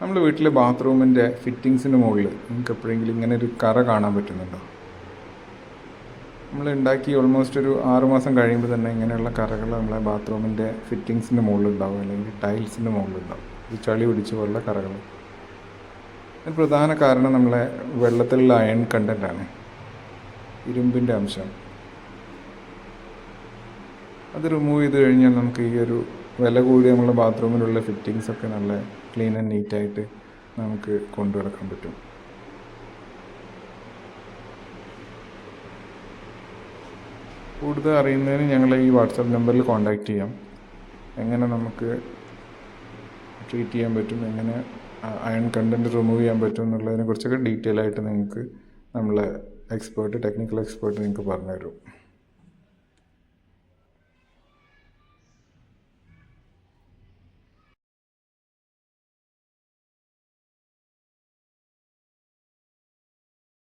നമ്മൾ വീട്ടിലെ ബാത്റൂമിന്റെ ഫിറ്റിങ്സിന് മുകളിൽ നിങ്ങൾക്ക് എപ്പോഴെങ്കിലും ഇങ്ങനെ ഒരു കറ കാണാൻ പറ്റുന്നുണ്ടോ? നമ്മൾ ഉണ്ടാക്കി ഓൾമോസ്റ്റ് ഒരു ആറുമാസം കഴിയുമ്പോൾ തന്നെ ഇങ്ങനെയുള്ള കറകൾ നമ്മളെ ബാത്റൂമിന്റെ ഫിറ്റിങ്സിന്റെ മുകളിൽ ഉണ്ടാവും അല്ലെങ്കിൽ ടൈൽസിന്റെ മുകളിൽ ഉണ്ടാവും ഈ ചളി പിടിച്ച പോലുള്ള കറകൾ അതിന് പ്രധാന കാരണം നമ്മളെ വെള്ളത്തിലുള്ള അയൺ കണ്ടന്റാണ് ഇരുമ്പിന്റെ അംശം. അത് റിമൂവ് ചെയ്ത് കഴിഞ്ഞാൽ നമുക്ക് ഈ ഒരു വില കൂടി നമ്മളെ ബാത്റൂമിലുള്ള ഫിറ്റിങ്സ് ഒക്കെ നല്ല ക്ലീൻ ആൻഡ് നീറ്റായിട്ട് നമുക്ക് കൊണ്ടു നടക്കാൻ പറ്റും. കൂടുതൽ അറിയുന്നതിന് ഞങ്ങളെ ഈ വാട്സാപ്പ് നമ്പറിൽ കോൺടാക്റ്റ് ചെയ്യാം. എങ്ങനെ നമുക്ക് ട്രീറ്റ് ചെയ്യാൻ പറ്റും എങ്ങനെ അയൺ കണ്ടന്റ് റിമൂവ് ചെയ്യാൻ പറ്റും എന്നുള്ളതിനെ കുറിച്ചൊക്കെ ഡീറ്റെയിൽ ആയിട്ട് നിങ്ങൾക്ക് നമ്മളെ എക്സ്പേർട്ട് ടെക്നിക്കൽ എക്സ്പേർട്ട് നിങ്ങൾക്ക് പറഞ്ഞു തരും